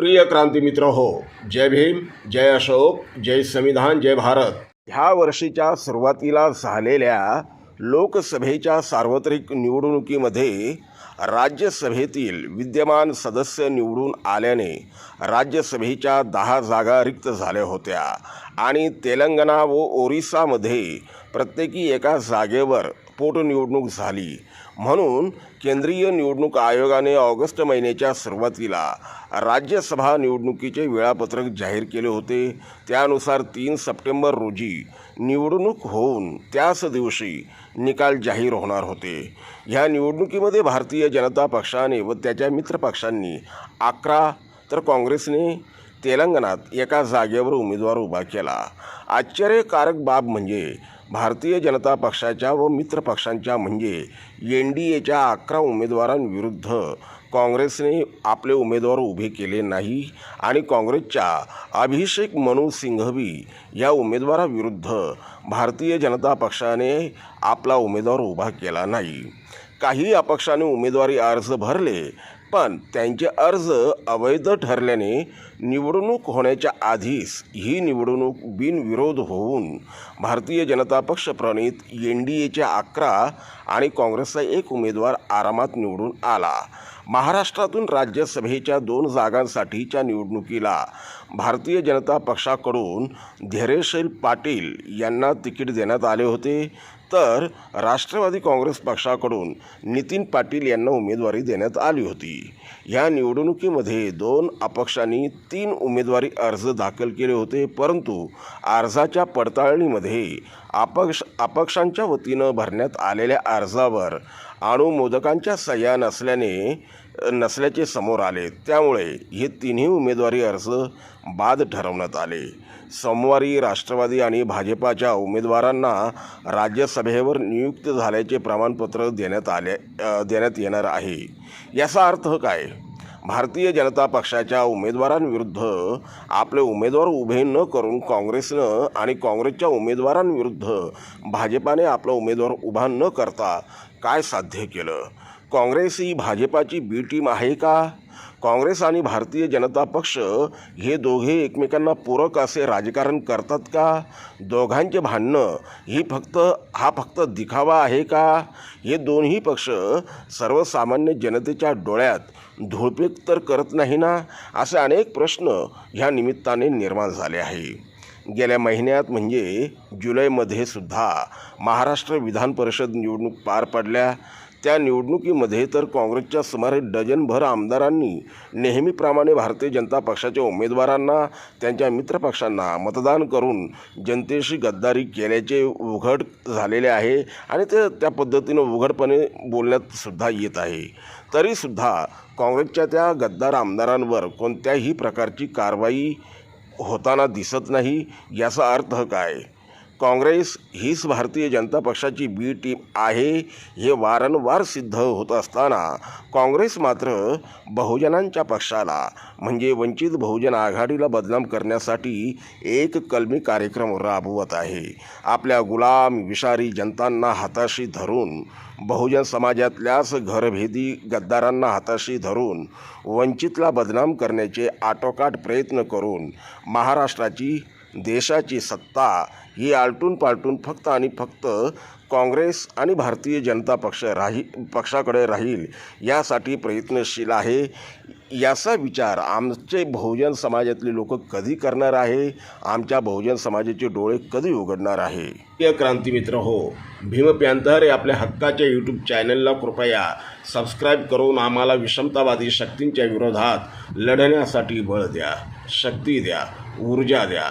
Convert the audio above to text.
प्रिय क्रांती मित्र हो जय भीम जय अशोक जय संविधान जय भारत. ह्या वर्षीच्या सुरुवातीला झालेल्या लोकसभेच्या सार्वत्रिक निवडणुकीमध्ये राज्यसभेतील विद्यमान सदस्य निवडून आल्याने राज्यसभेच्या दहा जागा रिक्त झाल्या होत्या आणि तेलंगणा व ओरिसामध्ये प्रत्येकी एका जागेवर पोटनिवडणूक झाली. म्हणून केंद्रीय निवडणूक आयोगाने ऑगस्ट महिन्याच्या सुरुवातीला राज्यसभा निवडणुकीचे वेळापत्रक जाहीर केले होते. त्यानुसार तीन सप्टेंबर रोजी निवडणूक होऊन त्याच दिवशी निकाल जाहीर होणार होते. ह्या निवडणुकीमध्ये भारतीय जनता पक्षाने व त्याच्या मित्रपक्षांनी अकरा तर काँग्रेसने तेलंगणात एका जागेवर उमेदवार उभा केला. आश्चर्यकारक बाब म्हणजे भारतीय जनता पक्षाच्या व मित्र पक्षांच्या म्हणजे एन डी एच्या अकरा उमेदवारांविरुद्ध. काँग्रेसने आपले उमेदवार उभे केले नाही आणि काँग्रेसच्या अभिषेक मनू सिंघवी या उमेदवाराविरुद्ध भारतीय जनता पक्षाने आपला उमेदवार उभा केला नाही. काही अपक्षाने उमेदवारी अर्ज भरले पण त्यांचे अर्ज अवैध ठरल्याने निवडणूक होण्याच्या आधीच ही निवडणूक बिनविरोध होऊन भारतीय जनता पक्ष प्रणित एन डी एच्या अकरा आणि काँग्रेसचा एक उमेदवार आरामात निवडून आला. महाराष्ट्रातून राज्यसभेच्या दोन जागांसाठीच्या निवडणुकीला भारतीय जनता पक्षाकडून धैर्यशील पाटील यांना तिकीट देण्यात आले होते. तर राष्ट्रवादी काँग्रेस पक्षाकडून नितीन पाटील यांना उमेदवारी देण्यात आली होती. ह्या निवडणुकीमध्ये दोन अपक्षांनी तीन उमेदवारी अर्ज दाखल केले होते परंतु अर्जाच्या पडताळणीमध्ये अपक्ष अपक्षांच्या वतीनं भरण्यात आलेल्या अर्जावर अणुमोदकांच्या सह्या नसल्याने नसल्याचे समोर आले. त्यामुळे हे तिन्ही उमेदवारी अर्ज बाद ठरवण्यात आले. सोमवारी राष्ट्रवादी आणि भाजपाच्या उमेदवारांना राज्यसभेवर नियुक्त झाल्याचे प्रमाणपत्र देण्यात आले देण्यात येणार आहे. याचा अर्थ काय? भारतीय जनता पक्षाच्या उमेदवारांविरुद्ध आपले उमेदवार उभे न करून काँग्रेसनं आणि काँग्रेसच्या उमेदवारांविरुद्ध भाजपाने आपला उमेदवार उभा न करता काय साध्य केलं? काँग्रेस ही भाजपाची बी टीम आहे का? काँग्रेस आणि भारतीय जनता पक्ष हे दोघे एकमेकांना पूरक असे राजकारण करतात का? दोघांचे भांडणं ही फक्त हा फक्त दिखावा आहे का? हे दोन्ही पक्ष सर्वसामान्य जनतेच्या डोळ्यात धुळपेक तर करत नाही ना? असे अनेक प्रश्न ह्या निमित्ताने निर्माण झाले आहे. गेल्या महिन्यात म्हणजे जुलैमध्ये सुद्धा महाराष्ट्र विधान परिषद निवडणूक पार पडल्या. त्या निवडणुकीमध्ये तर काँग्रेसच्या सुमारे डझनभर आमदारांनी नेहमीप्रमाणे भारतीय जनता पक्षाच्या उमेदवारांना त्यांच्या मित्रपक्षांना मतदान करून जनतेशी गद्दारी केल्याचे उघड झालेले आहे आणि ते त्या पद्धतीनं उघडपणे बोलण्यात सुद्धा येत आहे. तरीसुद्धा काँग्रेसच्या त्या गद्दार आमदारांवर कोणत्याही प्रकारची कारवाई होताना दिसत नाही याचा अर्थ काय? काँग्रेस हीच भारतीय जनता पक्षाची बी टीम आहे हे वारंवार सिद्ध होत असताना काँग्रेस मात्र बहुजनांच्या पक्षाला म्हणजे वंचित बहुजन आघाडीला बदनाम करण्यासाठी एक कलमी कार्यक्रम राबवत आहे. आपल्या गुलाम विषारी जनतांना हाताशी धरून बहुजन समाजातल्याच घरभेदी गद्दारांना हाताशी धरून वंचितला बदनाम करण्याचे आटोकाट प्रयत्न करून महाराष्ट्राची देशाची सत्ता ही आलटून पालटून फक्त आणि फक्त काँग्रेस आणि भारतीय जनता पक्ष राही पक्षाकडे राहील यासाठी प्रयत्नशील आहे. याचा विचार आमचे बहुजन समाजातले लोक कधी करणार आहे? आमच्या बहुजन समाजाचे डोळे कधी उघडणार आहे? क्रांती मित्र हो भीम प्यांतर आपल्या हक्काच्या यूट्यूब चॅनलला कृपया सबस्क्राईब करून आम्हाला विषमतावादी शक्तींच्या विरोधात लढण्यासाठी बळ द्या शक्ती द्या ऊर्जा द्या.